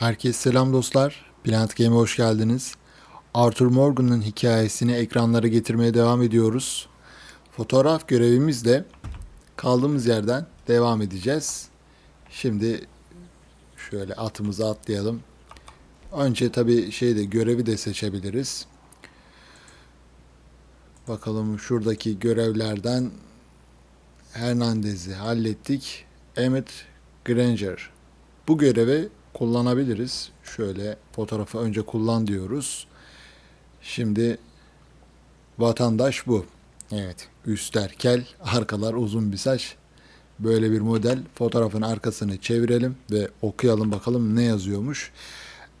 Herkese selam dostlar. Plant Game'e hoş geldiniz. Arthur Morgan'ın hikayesini ekranlara getirmeye devam ediyoruz. Fotoğraf görevimizle kaldığımız yerden devam edeceğiz. Şimdi şöyle atımızı atlayalım. Önce tabii şeyde görevi de seçebiliriz. Bakalım şuradaki görevlerden Hernandez'i hallettik. Emmett Granger. Bu görevi kullanabiliriz. Şöyle fotoğrafı önce kullan diyoruz. Şimdi vatandaş bu. Evet. Üstler kel, arkalar uzun bir saç. Böyle bir model. Fotoğrafın arkasını çevirelim ve okuyalım bakalım ne yazıyormuş.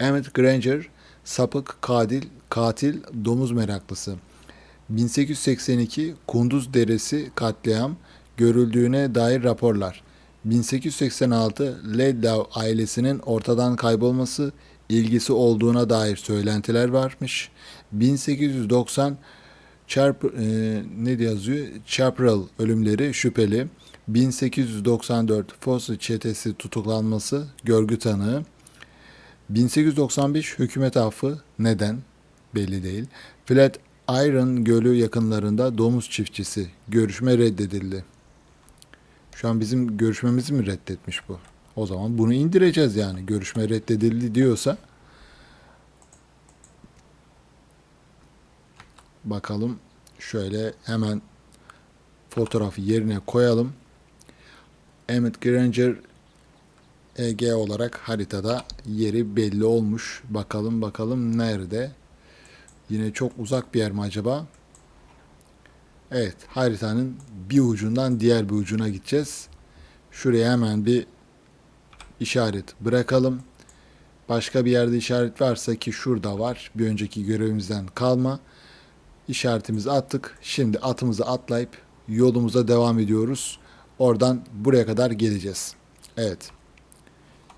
Emmett Granger, sapık, katil, katil, domuz meraklısı. 1882 Kunduz Deresi katliam görüldüğüne dair raporlar. 1886 Ledlaw ailesinin ortadan kaybolması ilgisi olduğuna dair söylentiler varmış. 1890 Charp, e, ne yazıyor? Chaparral ölümleri şüpheli. 1894 Fosse çetesi tutuklanması görgü tanığı. 1895 hükümet affı neden belli değil. Flat Iron Gölü yakınlarında domuz çiftçisi görüşme reddedildi. Şu an bizim görüşmemizi mi reddetmiş bu? O zaman bunu indireceğiz yani. Görüşme reddedildi diyorsa. Bakalım şöyle hemen fotoğrafı yerine koyalım. Emmett Granger EG olarak haritada yeri belli olmuş. Bakalım bakalım nerede? Yine çok uzak bir yer mi acaba? Evet, haritanın bir ucundan diğer bir ucuna gideceğiz. Şuraya hemen bir işaret bırakalım. Başka bir yerde işaret varsa ki şurada var. Bir önceki görevimizden kalma. İşaretimizi attık. Şimdi atımızı atlayıp yolumuza devam ediyoruz. Oradan buraya kadar geleceğiz. Evet.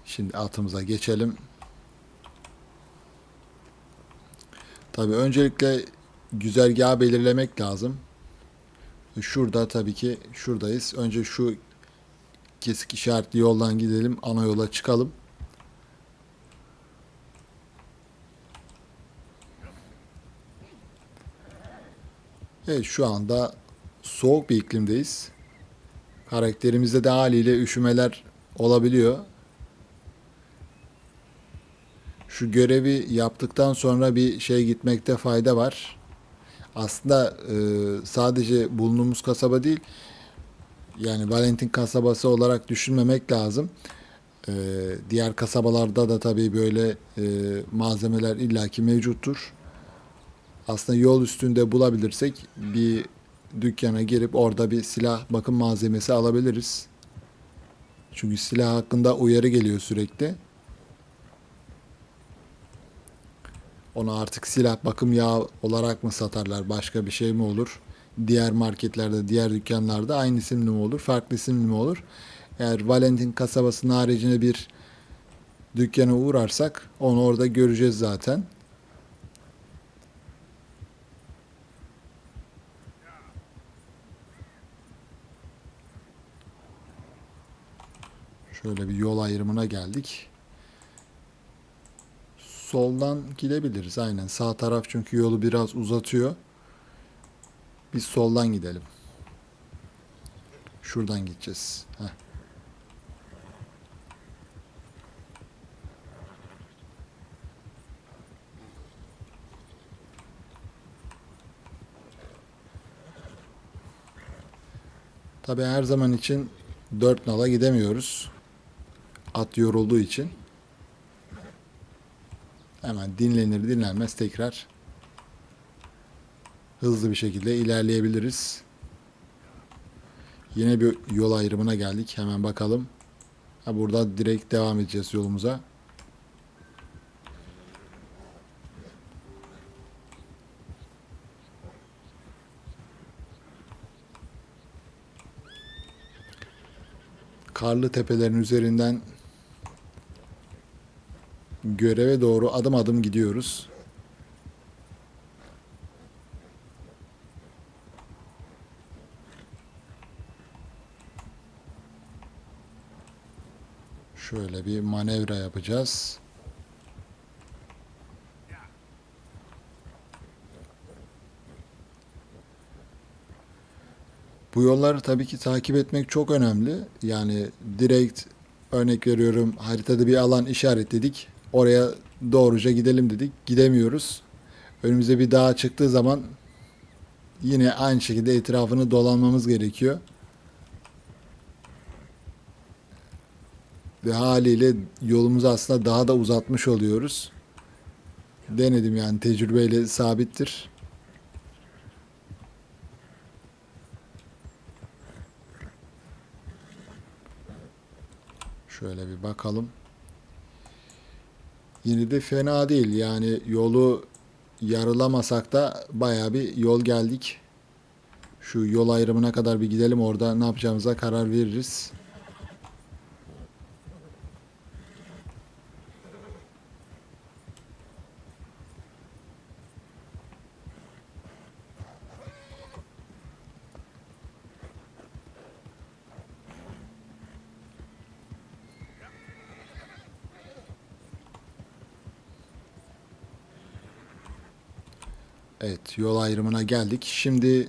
Şimdi atımıza geçelim. Tabii öncelikle güzergahı belirlemek lazım. Şurada tabii ki şuradayız. Önce şu kesik işaretli yoldan gidelim. Ana yola çıkalım. Evet şu anda soğuk bir iklimdeyiz. Karakterimizde de haliyle üşümeler olabiliyor. Şu görevi yaptıktan sonra bir şey gitmekte fayda var. Aslında e, sadece bulunduğumuz kasaba değil, yani Valentin kasabası olarak düşünmemek lazım. E, diğer kasabalarda da tabii böyle e, malzemeler illaki mevcuttur. Aslında yol üstünde bulabilirsek bir dükkana girip orada bir silah bakım malzemesi alabiliriz. Çünkü silah hakkında uyarı geliyor sürekli. Onu artık silah bakım yağı olarak mı satarlar? Başka bir şey mi olur? Diğer marketlerde, diğer dükkanlarda aynı isimli mi olur? Farklı isimli mi olur? Eğer Valentin kasabasının haricinde bir dükkana uğrarsak onu orada göreceğiz zaten. Şöyle bir yol ayrımına geldik. Soldan gidebiliriz aynen. Sağ taraf çünkü yolu biraz uzatıyor. Biz soldan gidelim. Şuradan gideceğiz. Heh. Tabii her zaman için dört nala gidemiyoruz. At yorulduğu için. Hemen dinlenir dinlenmez tekrar hızlı bir şekilde ilerleyebiliriz. Yine bir yol ayrımına geldik. Hemen bakalım. Ha, burada direkt devam edeceğiz yolumuza. Karlı tepelerin üzerinden göreve doğru adım adım gidiyoruz. Şöyle bir manevra yapacağız. Bu yolları tabii ki takip etmek çok önemli. Yani direkt örnek veriyorum haritada bir alan işaretledik. Oraya doğruca gidelim dedik. Gidemiyoruz. Önümüze bir dağ çıktığı zaman yine aynı şekilde etrafını dolanmamız gerekiyor. Ve haliyle yolumuzu aslında daha da uzatmış oluyoruz. Denedim yani tecrübeyle sabittir. Şöyle bir bakalım. Yine de fena değil. Yani yolu yarılamasak da baya bir yol geldik. Şu yol ayrımına kadar bir gidelim. Orada ne yapacağımıza karar veririz. Yol ayrımına geldik. Şimdi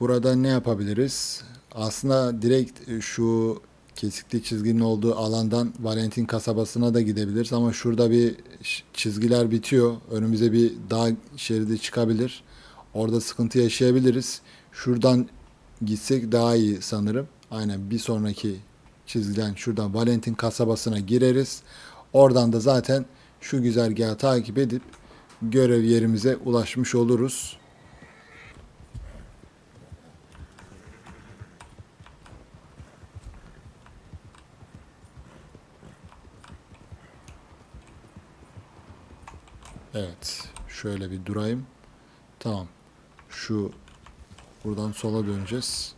burada ne yapabiliriz? Aslında direkt e, şu kesikli çizginin olduğu alandan Valentin kasabasına da gidebiliriz ama şurada bir çizgiler bitiyor. Önümüze bir dağ şeridi çıkabilir. Orada sıkıntı yaşayabiliriz. Şuradan gitsek daha iyi sanırım. Aynen bir sonraki çizgiden şuradan Valentin kasabasına gireriz. Oradan da zaten şu güzergahı takip edip görev yerimize ulaşmış oluruz. Evet. Şöyle bir durayım. Tamam. Şu buradan sola döneceğiz.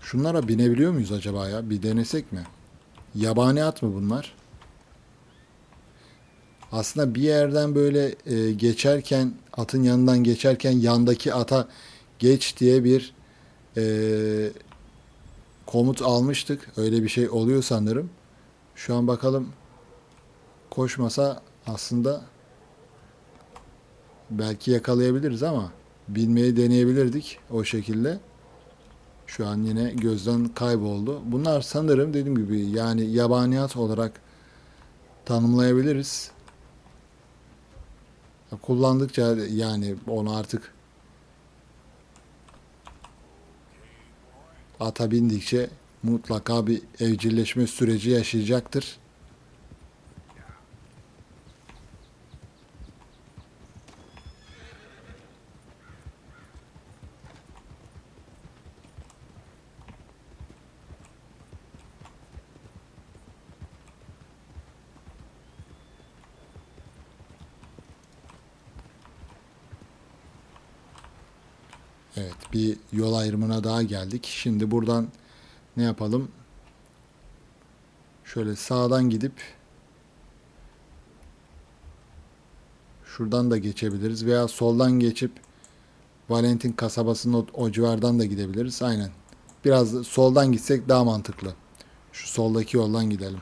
Şunlara binebiliyor muyuz acaba ya? Bir denesek mi? Yabani at mı bunlar? Aslında bir yerden böyle e, geçerken atın yanından geçerken yandaki ata geç diye bir e, komut almıştık. Öyle bir şey oluyor sanırım. Şu an bakalım koşmasa aslında belki yakalayabiliriz ama bilmeyi deneyebilirdik o şekilde. Şu an yine gözden kayboldu. Bunlar sanırım dediğim gibi yani yabaniyat olarak tanımlayabiliriz. Kullandıkça yani onu artık ata bindikçe mutlaka bir evcilleşme süreci yaşayacaktır. Evet, bir yol ayrımına daha geldik. Şimdi buradan ne yapalım? Şöyle sağdan gidip şuradan da geçebiliriz veya soldan geçip Valentin kasabasının o, o civardan da gidebiliriz. Aynen. Biraz da soldan gitsek daha mantıklı. Şu soldaki yoldan gidelim.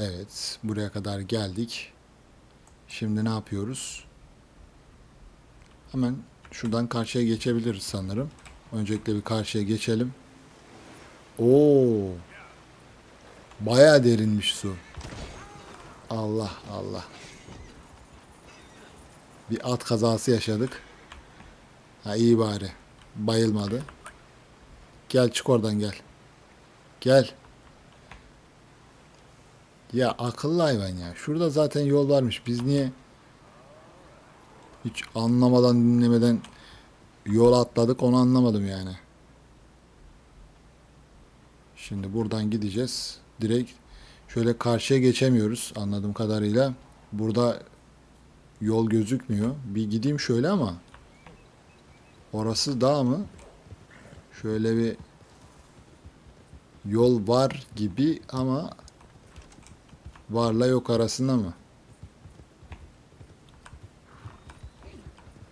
Evet, buraya kadar geldik. Şimdi ne yapıyoruz? Hemen şuradan karşıya geçebiliriz sanırım. Öncelikle bir karşıya geçelim. Oo. Bayağı derinmiş su. Allah Allah. Bir at kazası yaşadık. Ha iyi bari. Bayılmadı. Gel çık oradan gel. Gel. Ya akıllı hayvan ya. Şurada zaten yol varmış. Biz niye hiç anlamadan dinlemeden yol atladık onu anlamadım yani. Şimdi buradan gideceğiz. Direkt Şöyle karşıya geçemiyoruz anladığım kadarıyla. Burada yol gözükmüyor. Bir gideyim şöyle ama. Orası dağ mı? Şöyle bir yol var gibi ama varla yok arasında mı?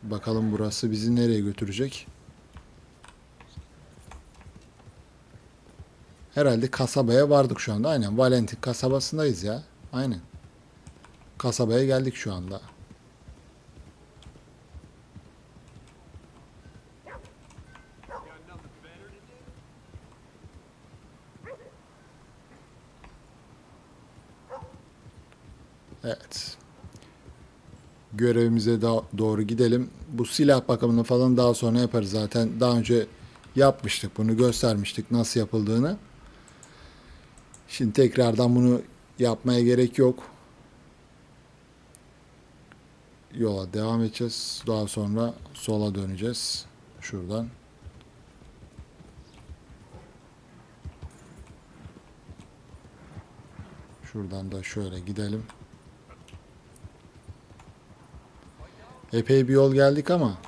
Bakalım burası bizi nereye götürecek? Herhalde kasabaya vardık şu anda. Aynen Valentin kasabasındayız ya. Aynen. Kasabaya geldik şu anda. Evet. Görevimize da- doğru gidelim. Bu silah bakımını falan daha sonra yaparız zaten. Daha önce yapmıştık bunu göstermiştik nasıl yapıldığını. Şimdi tekrardan bunu yapmaya gerek yok. Yola devam edeceğiz. Daha sonra sola döneceğiz. Şuradan. Şuradan da şöyle gidelim. Epey bir yol geldik ama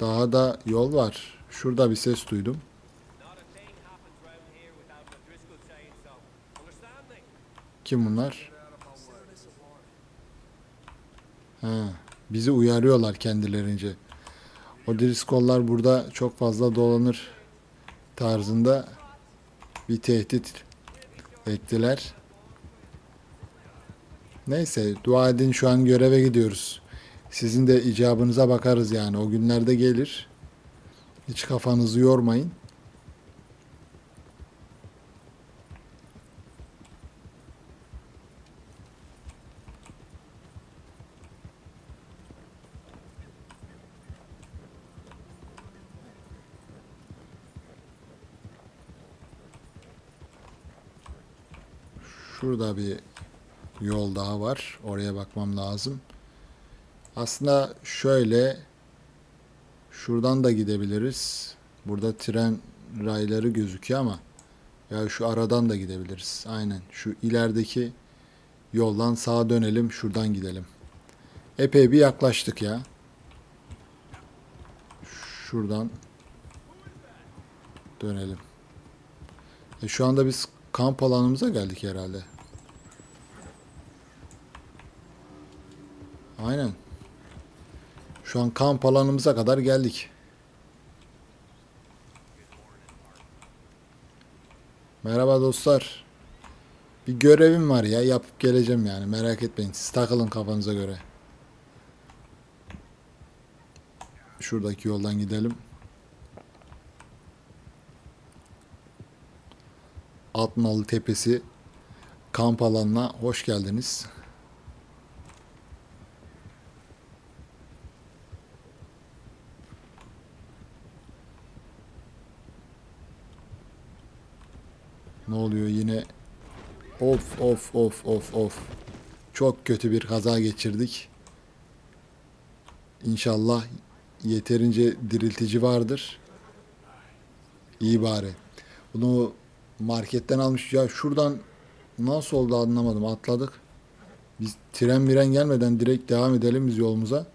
daha da yol var. Şurada bir ses duydum. Kim bunlar? Ha, bizi uyarıyorlar kendilerince. O Driscoll'lar burada çok fazla dolanır tarzında bir tehdit ettiler. Neyse dua edin şu an göreve gidiyoruz. Sizin de icabınıza bakarız yani. O günlerde gelir. Hiç kafanızı yormayın. Şurada bir yol daha var. Oraya bakmam lazım. Aslında şöyle şuradan da gidebiliriz. Burada tren rayları gözüküyor ama ya şu aradan da gidebiliriz. Aynen. Şu ilerideki yoldan sağa dönelim, şuradan gidelim. Epey bir yaklaştık ya. Şuradan dönelim. E şu anda biz kamp alanımıza geldik herhalde. Aynen. Şu an kamp alanımıza kadar geldik. Merhaba dostlar. Bir görevim var ya yapıp geleceğim yani merak etmeyin. Siz takılın kafanıza göre. Şuradaki yoldan gidelim. Altnalı Tepesi kamp alanına hoş geldiniz. Ne oluyor yine? Of of of of of. Çok kötü bir kaza geçirdik. İnşallah yeterince diriltici vardır. İyi bari. Bunu marketten almış. Ya şuradan nasıl oldu anlamadım. Atladık. Biz tren miren gelmeden direkt devam edelim biz yolumuza.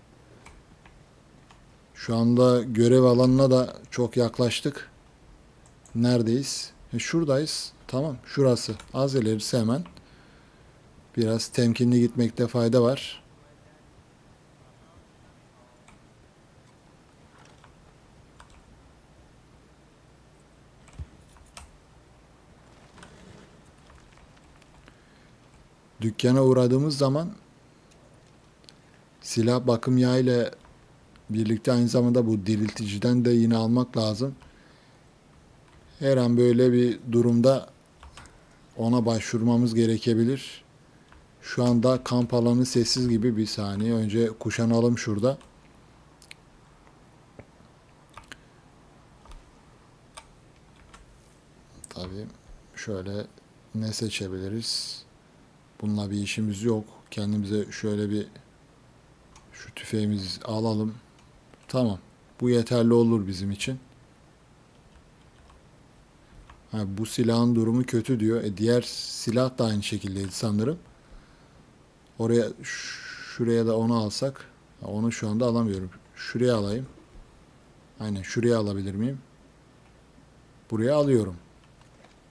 Şu anda görev alanına da çok yaklaştık. Neredeyiz? E, şuradayız. Tamam şurası. Az ilerisi hemen. Biraz temkinli gitmekte fayda var. Dükkana uğradığımız zaman silah bakım yağı ile birlikte aynı zamanda bu dirilticiden de yine almak lazım. Her an böyle bir durumda ona başvurmamız gerekebilir. Şu anda kamp alanı sessiz gibi bir saniye. Önce kuşanalım şurada. Tabii şöyle ne seçebiliriz? Bununla bir işimiz yok. Kendimize şöyle bir şu tüfeğimizi alalım. Tamam. Bu yeterli olur bizim için. Ha, bu silahın durumu kötü diyor. E, diğer silah da aynı şekildeydi sanırım. Oraya şuraya da onu alsak. Ha, onu şu anda alamıyorum. Şuraya alayım. Aynen şuraya alabilir miyim? Buraya alıyorum.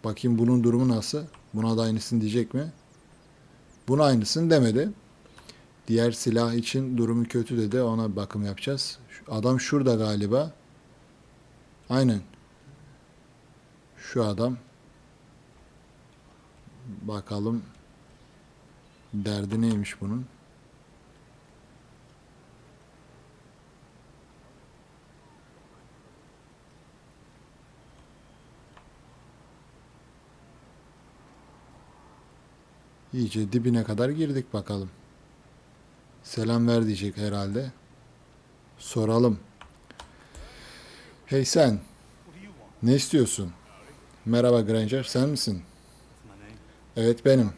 Bakayım bunun durumu nasıl? Buna da aynısını diyecek mi? Buna aynısını demedi. Diğer silah için durumu kötü dedi. Ona bakım yapacağız. Adam şurada galiba. Aynen. Şu adam. Bakalım. Derdi neymiş bunun? İyice dibine kadar girdik bakalım. Selam ver diyecek herhalde. Soralım. Hey sen. Ne istiyorsun? Merhaba Granger, sen misin? Evet benim.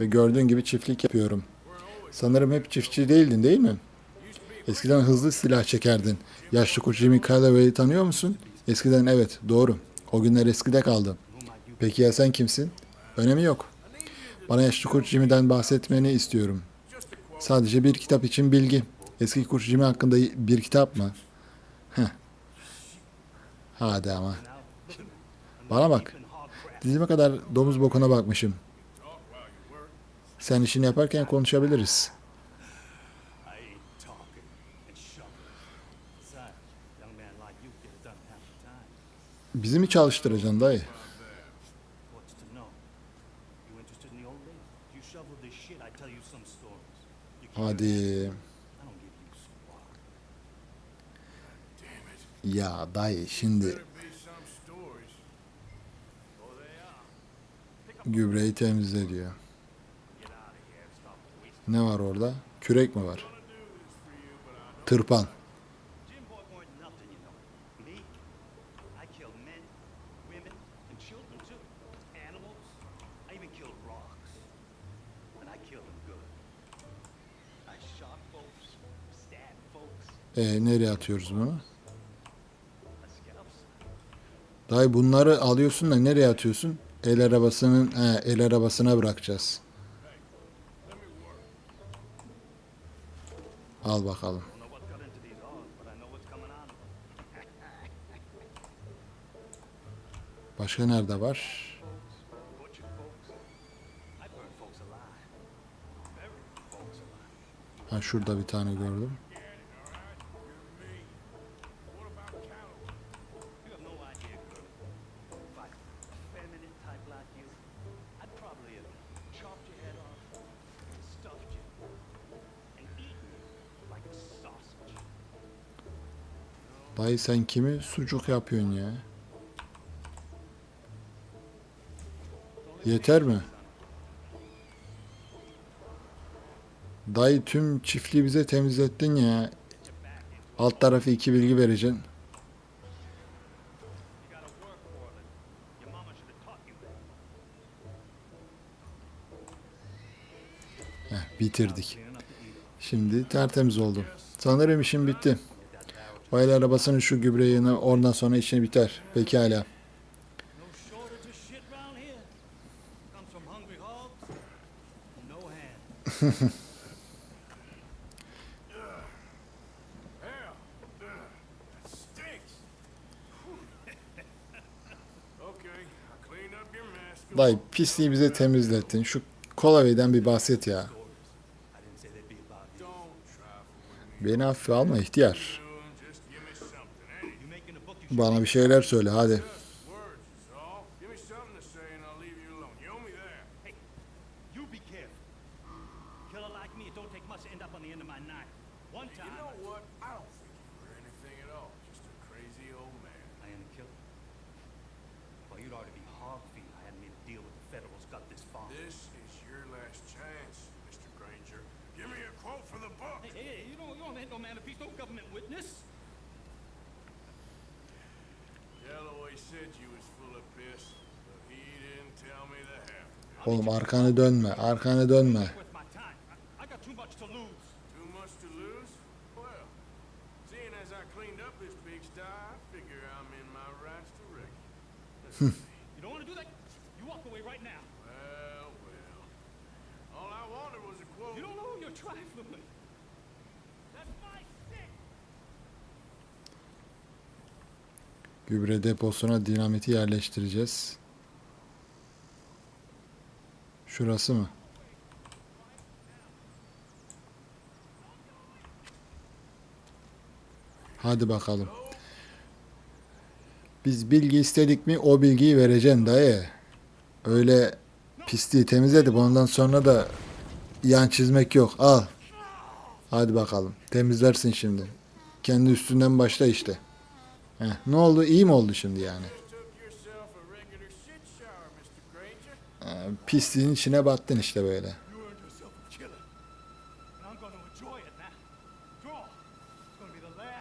Ve gördüğün gibi çiftlik yapıyorum. Sanırım hep çiftçi değildin değil mi? Eskiden hızlı silah çekerdin. Yaşlı koç Jimmy Calloway'i tanıyor musun? Eskiden evet, doğru. O günler eskide kaldı. Peki ya sen kimsin? Önemi yok. Bana yaşlı kurt Jimmy'den bahsetmeni istiyorum. Sadece bir kitap için bilgi. Eski kurt Jimmy hakkında bir kitap mı? Heh. Hadi ama. Bana bak. Dizime kadar domuz bokuna bakmışım. Sen işini yaparken konuşabiliriz. Bizi mi çalıştıracaksın dayı? What's to know? You gübreyi temizle diyor. Get out of here and stop wasting. Ne var orada? Kürek mi var? Tırpan. E, nereye atıyoruz bunu? Dayı bunları alıyorsun da nereye atıyorsun? El arabasının he, el arabasına bırakacağız. Al bakalım. Başka nerede var? Ha şurada bir tane gördüm. Dayı sen kimi sucuk yapıyorsun ya? Yeter mi? Dayı tüm çiftliği bize temizlettin ya. Alt tarafı iki bilgi vereceksin. Heh, bitirdik. Şimdi tertemiz oldu. Sanırım işim bitti. O el arabasının şu gübreğini oradan sonra işini biter. Pekala. Dayı pisliği bize temizlettin. Şu Kolavey'den bir bahset ya. Beni hafife alma ihtiyar. Bana bir şeyler söyle hadi. Trifling with. That's my stick. Gübre deposuna dinamiti yerleştireceğiz. Şurası mı? Hadi bakalım. Biz bilgi istedik mi o bilgiyi vereceksin dayı. Öyle pisliği temizledik ondan sonra da yan çizmek yok. Al. Hadi bakalım. Temizlersin şimdi. Kendi üstünden başla işte. Heh, ne oldu? İyi mi oldu şimdi yani? Pisliğin içine battın işte böyle.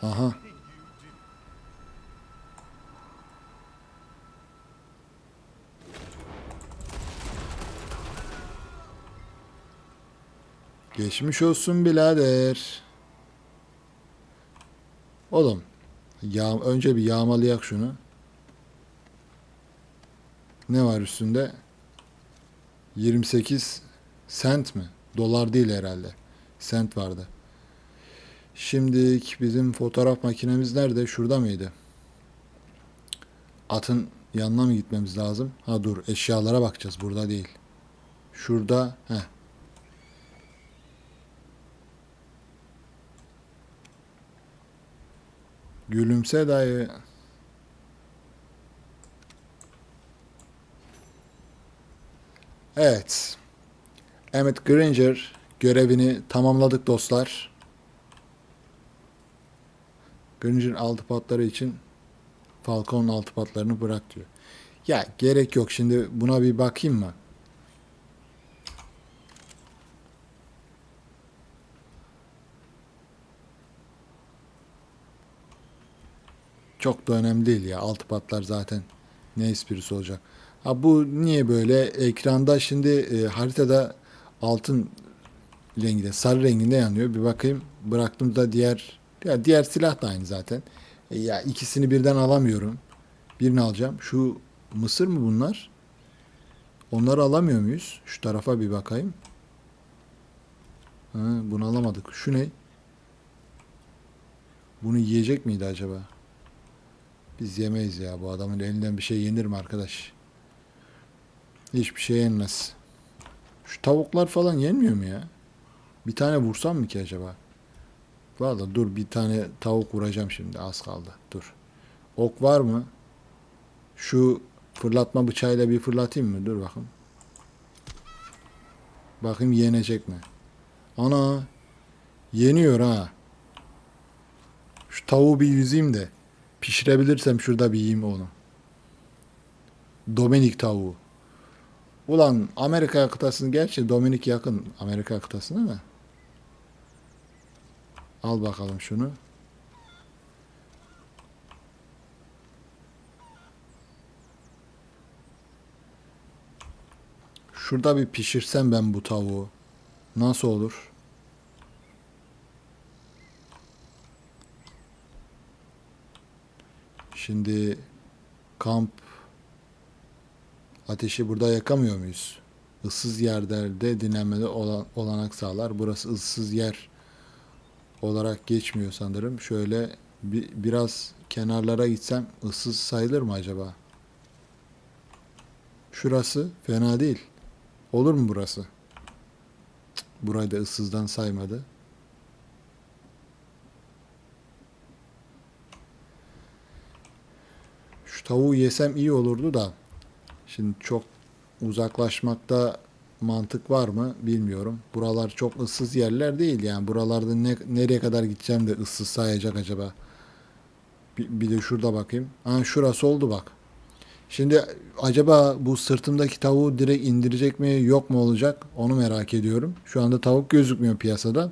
Aha. Geçmiş olsun birader. Oğlum, yağ, önce bir yağmalayak şunu. Ne var üstünde? 28 sent mi? Dolar değil herhalde. Sent vardı. Şimdi bizim fotoğraf makinemiz nerede? Şurada mıydı? Atın yanına mı gitmemiz lazım? Ha dur eşyalara bakacağız. Burada değil. Şurada. Heh. Gülümse dayı. Evet. Emmett Granger görevini tamamladık dostlar. Granger altı patları için Falcon'un altı patlarını bırak diyor. Ya gerek yok şimdi buna bir bakayım mı? Çok da önemli değil ya. Altı patlar zaten ne esprisi olacak. Ha bu niye böyle? Ekranda şimdi e, haritada altın renginde, sarı renginde yanıyor. Bir bakayım. Bıraktığımda diğer ya diğer silah da aynı zaten. E, ya ikisini birden alamıyorum. Birini alacağım. Şu mısır mı bunlar? Onları alamıyor muyuz? Şu tarafa bir bakayım. Ha, bunu alamadık. Şu ne? Bunu yiyecek miydi acaba? Biz yemeyiz ya. Bu adamın elinden bir şey yenir mi arkadaş? Hiçbir şey yenmez. Şu tavuklar falan yenmiyor mu ya? Bir tane vursam mı ki acaba? Valla dur bir tane tavuk vuracağım şimdi. Az kaldı. Dur. Ok var mı? Şu fırlatma bıçağıyla bir fırlatayım mı? Dur bakayım. Bakayım yenecek mi? Ana. Yeniyor ha. Şu tavuğu bir yüzeyim de. Pişirebilirsem şurada bir yiyeyim onu. Dominik tavuğu. Ulan Amerika kıtasını gerçi Dominik yakın Amerika kıtasına da. Al bakalım şunu. Şurada bir pişirsem ben bu tavuğu. Nasıl olur? Şimdi kamp ateşi burada yakamıyor muyuz? Issız yerlerde dinlenmede olan, olanak sağlar. Burası ıssız yer olarak geçmiyor sanırım. Şöyle bir, biraz kenarlara gitsem ıssız sayılır mı acaba? Şurası fena değil. Olur mu burası? Burayı da ıssızdan saymadı. Tavuğu yesem iyi olurdu da. Şimdi çok uzaklaşmakta mantık var mı bilmiyorum. Buralar çok ıssız yerler değil yani. Buralarda ne, nereye kadar gideceğim de ıssız sayacak acaba. Bir, bir de şurada bakayım. Ha şurası oldu bak. Şimdi acaba bu sırtımdaki tavuğu direkt indirecek mi yok mu olacak onu merak ediyorum. Şu anda tavuk gözükmüyor piyasada.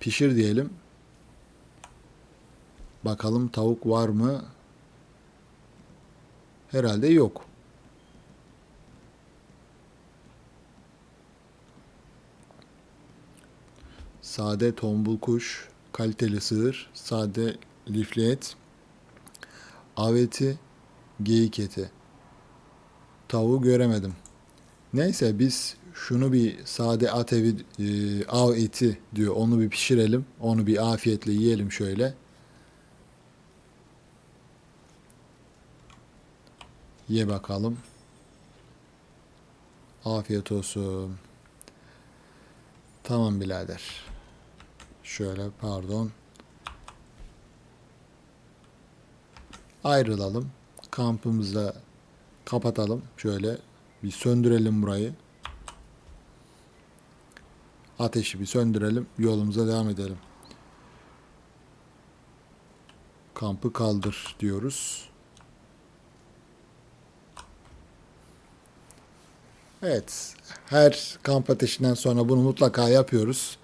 Pişir diyelim. Bakalım tavuk var mı? Herhalde yok. Sade tombul kuş, kaliteli sığır, sade lifli et, av eti, Geyik eti. Tavuğu göremedim. Neyse biz şunu bir sade at evi e, av eti diyor. Onu bir pişirelim. Onu bir afiyetle yiyelim şöyle. Ye bakalım. Afiyet olsun. Tamam birader. Şöyle pardon. Ayrılalım. Kampımızda kapatalım. Şöyle bir söndürelim burayı. Ateşi bir söndürelim. Yolumuza devam edelim. Kampı kaldır diyoruz. Evet. Her kamp ateşinden sonra bunu mutlaka yapıyoruz.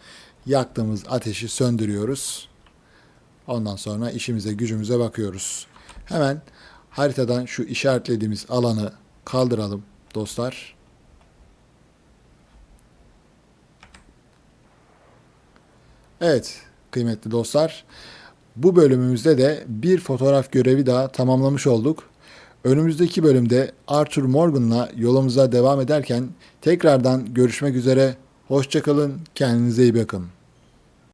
Yaktığımız ateşi söndürüyoruz. Ondan sonra işimize gücümüze bakıyoruz. Hemen haritadan şu işaretlediğimiz alanı kaldıralım dostlar. Evet kıymetli dostlar. Bu bölümümüzde de bir fotoğraf görevi daha tamamlamış olduk. Önümüzdeki bölümde Arthur Morgan'la yolumuza devam ederken tekrardan görüşmek üzere. Hoşçakalın, kendinize iyi bakın.